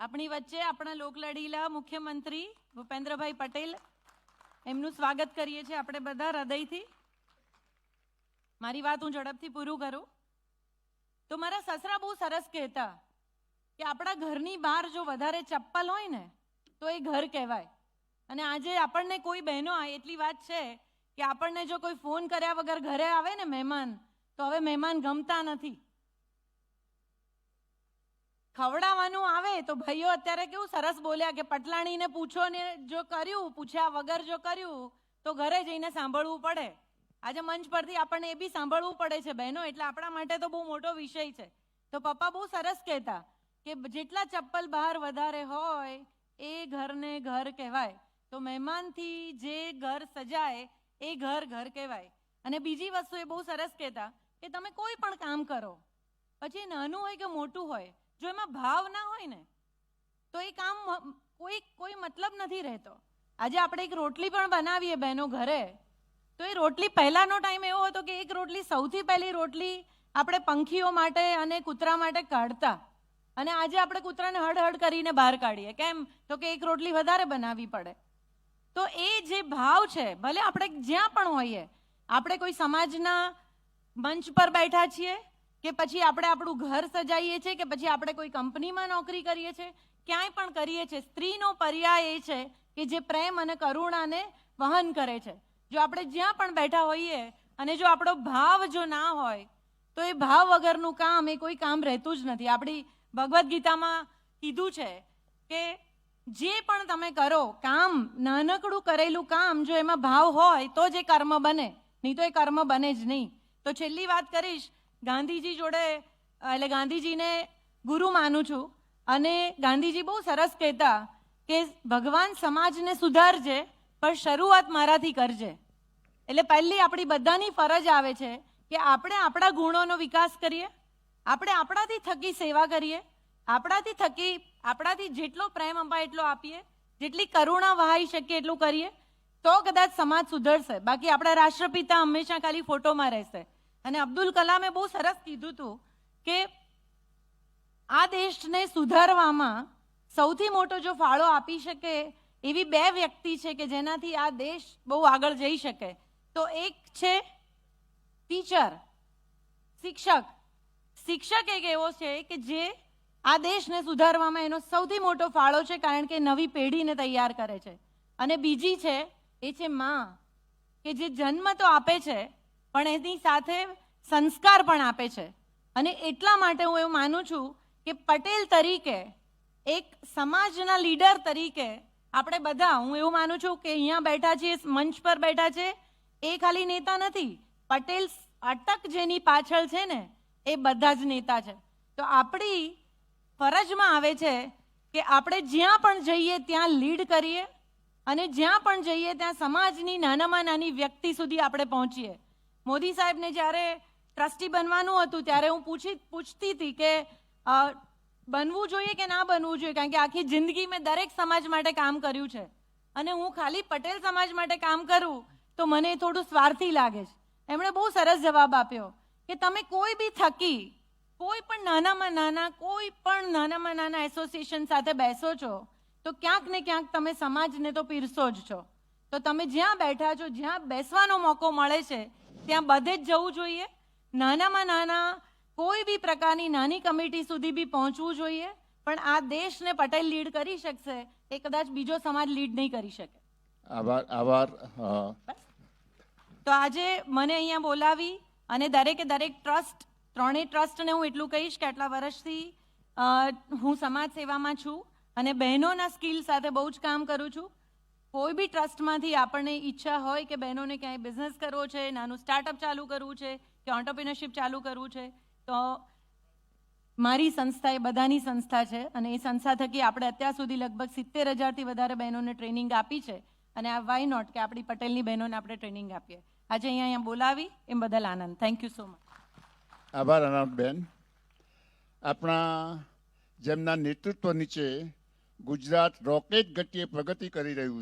આપણી વચ્ચે આપણા લોકલાડીલા મુખ્યમંત્રી ભૂપેન્દ્રભાઈ પટેલ, એમનું સ્વાગત કરીએ છીએ આપણે બધા હૃદયથી. મારી વાત હું ઝડપથી પૂરું કરું. તો મારા સસરા બહુ સરસ કહેતા કે આપણા ઘરની બહાર જો વધારે ચપ્પલ હોય ને, તો એ ઘર કહેવાય. અને આજે આપણને કોઈ બહેનો એટલી વાત છે કે આપણને જો કોઈ ફોન કર્યા વગર ઘરે આવે ને મહેમાન, તો હવે મહેમાન ગમતા નથી. ખવડાવવાનું આવે તો ભાઈઓ અત્યારે કેવું સરસ બોલ્યા કે પટલાણીને પૂછો ને જો કર્યું, પૂછ્યા વગર જો કર્યું, તો ઘરે જઈને સાંભળવું પડે. આજે મંચ પરથી આપણને એ બી સાંભળવું પડે છે બહેનો, એટલે આપણા માટે તો બહુ મોટો વિષય છે. તો પપ્પા બહુ સરસ કહેતા કે જેટલા ચપ્પલ બહાર વધારે હોય, એ ઘરને ઘર કહેવાય. તો મહેમાનથી જે ઘર સજાય, એ ઘર ઘર કહેવાય. અને બીજી વસ્તુ એ બહુ સરસ કહેતા કે તમે કોઈ પણ કામ કરો. પછી નાનું હોય કે મોટું હોય જો એમાં ભાવ ના હોય ને, તો એ કામ કોઈ કોઈ મતલબ નથી રહેતો. આજે આપણે એક રોટલી પણ બનાવીએ બહેનો ઘરે, તો એ રોટલી પહેલાનો ટાઈમ એવો હતો કે એક રોટલી સૌથી પહેલી રોટલી આપણે પંખીઓ માટે અને કૂતરા માટે કાઢતા. અને આજે આપણે કૂતરાને હડહડ હડ કરીને બહાર કાઢીએ. કેમ? તો કે એક રોટલી વધારે બનાવવી પડે. તો એ જે ભાવ છે, ભલે આપણે જ્યાં પણ હોઈએ, આપણે કોઈ સમાજના મંચ પર બેઠા છીએ કે પછી આપણે આપણું ઘર સજાઈએ છીએ કે પછી આપણે કોઈ કંપનીમાં નોકરી કરીએ છીએ ક્યાંય પણ કરીએ છીએ સ્ત્રીનો પર્યાય એ છે કે જે પ્રેમ અને કરુણાને વહન કરે છે. જો આપણે જ્યાં પણ બેઠા હોઈએ અને જો આપણો ભાવ જો ના હોય, તો એ ભાવ વગરનું કામ એ કોઈ કામ રહેતું જ નથી. આપણી ભગવદ્ ગીતામાં કીધું છે કે જે પણ તમે કરો, કામ, નાનકડું કરેલું કામ જો એમાં ભાવ હોય તો જ એ કર્મ બને. નહીં તો એ કર્મ બને જ નહીં. તો છેલ્લી વાત કરીશ ગાંધીજી જોડે, એટલે ગાંધીજીને ગુરુ માનું છું. અને ગાંધીજી બહુ સરસ કહેતા કે ભગવાન સમાજને સુધારજે, પણ શરૂઆત મારાથી કરજે. એટલે પહેલી આપણી બધાની ફરજ આવે છે કે આપણે આપણા ગુણોનો વિકાસ કરીએ, આપણે આપણાથી થકી સેવા કરીએ, આપણાથી થકી, આપણાથી જેટલો પ્રેમ અપાય એટલો આપીએ, જેટલી કરુણા વહાઈ શકીએ એટલું કરીએ, તો કદાચ સમાજ સુધરશે. બાકી આપણા રાષ્ટ્રપિતા હંમેશા ખાલી ફોટોમાં રહેશે. અને અબ્દુલ કલામે બહુ સરસ કીધું હતું કે આ દેશને સુધારવામાં સૌથી મોટો જો ફાળો આપી શકે એવી બે વ્યક્તિ છે કે જેનાથી આ દેશ બહુ આગળ જઈ શકે. તો એક છે ટીચર, શિક્ષક. શિક્ષક એક એવો છે કે જે આ દેશને સુધારવામાં એનો સૌથી મોટો ફાળો છે કારણ કે નવી પેઢીને તૈયાર કરે છે. અને બીજી છે એ છે માં, કે જે જન્મ તો આપે છે પણ એની સાથે સંસ્કાર પણ આપે છે. અને એટલા માટે હું એવું માનું છું કે પટેલ તરીકે, એક સમાજના લીડર તરીકે આપણે બધા, હું એવું માનું છું કે અહીંયા બેઠા છીએ, મંચ પર બેઠા છે, એ ખાલી નેતા નથી. પટેલ અટક જેની પાછળ છે ને, એ બધા જ નેતા છે. તો આપણી ફરજમાં આવે છે કે આપણે જ્યાં પણ જઈએ ત્યાં લીડ કરીએ અને જ્યાં પણ જઈએ ત્યાં સમાજની નાનામાં નાની વ્યક્તિ સુધી આપણે પહોંચીએ. મોદી સાહેબને જ્યારે ટ્રસ્ટી બનવાનું હતું, ત્યારે હું પૂછી, પૂછતી હતી કે બનવું જોઈએ કે ના બનવું જોઈએ? કારણ કે આખી જિંદગી મેં દરેક સમાજ માટે કામ કર્યું છે. અને હું ખાલી પટેલ સમાજ માટે કામ કરું, તો મને થોડું સ્વાર્થી લાગે છે. એમણે બહુ સરસ જવાબ આપ્યો કે તમે કોઈ બી થકી, કોઈ પણ નાનામાં નાના, કોઈ પણ નાનામાં નાના એસોસિએશન સાથે બેસો છો, તો ક્યાંક ને ક્યાંક તમે સમાજને તો પીરસો જ છો. તો તમે જ્યાં બેઠા છો, જ્યાં બેસવાનો મોકો મળે છે ત્યાં બધે જ જવું જોઈએ. નાનામાં નાના કોઈ બી પ્રકારની નાની કમિટી સુધી બી પહોંચવું જોઈએ. પણ આ દેશને પટેલ લીડ કરી શકશે એ કદાચ બીજો સમાજ લીડ નહીં કરી શકે. આભાર આભાર તો આજે મને અહીંયા બોલાવી અને દરેકે દરેક ટ્રસ્ટ ત્રણેય ટ્રસ્ટને હું એટલું કહીશ કે આટલા વર્ષથી હું સમાજ સેવામાં છું અને બહેનોના સ્કિલ સાથે બહુ જ કામ કરું છું. કોઈ બી ટ્રસ્ટમાંથી આપણને ઈચ્છા હોય કે બહેનોને ક્યાંય બિઝનેસ કરવો છે, નાનું સ્ટાર્ટઅપ ચાલુ કરવું છે કે ઓન્ટરપ્રિનરશિપ ચાલુ કરવું છે, તો મારી સંસ્થા એ બધાની સંસ્થા છે અને એ સંસ્થા થકી આપણે અત્યાર સુધી લગભગ સિત્તેર હજારથી વધારે બહેનોને ટ્રેનિંગ આપી છે અને આ વાય નોટ કે આપણી પટેલની બહેનોને આપણે ટ્રેનિંગ આપીએ. આજે અહીંયા અહીંયા બોલાવી, એમ બદલ આનંદ. થેન્ક યુ સો મચ આભાર અનામબેન આપણા જેમના નેતૃત્વ નીચે ગુજરાત રોકેટ ગતિએ પ્રગતિ કરી રહ્યું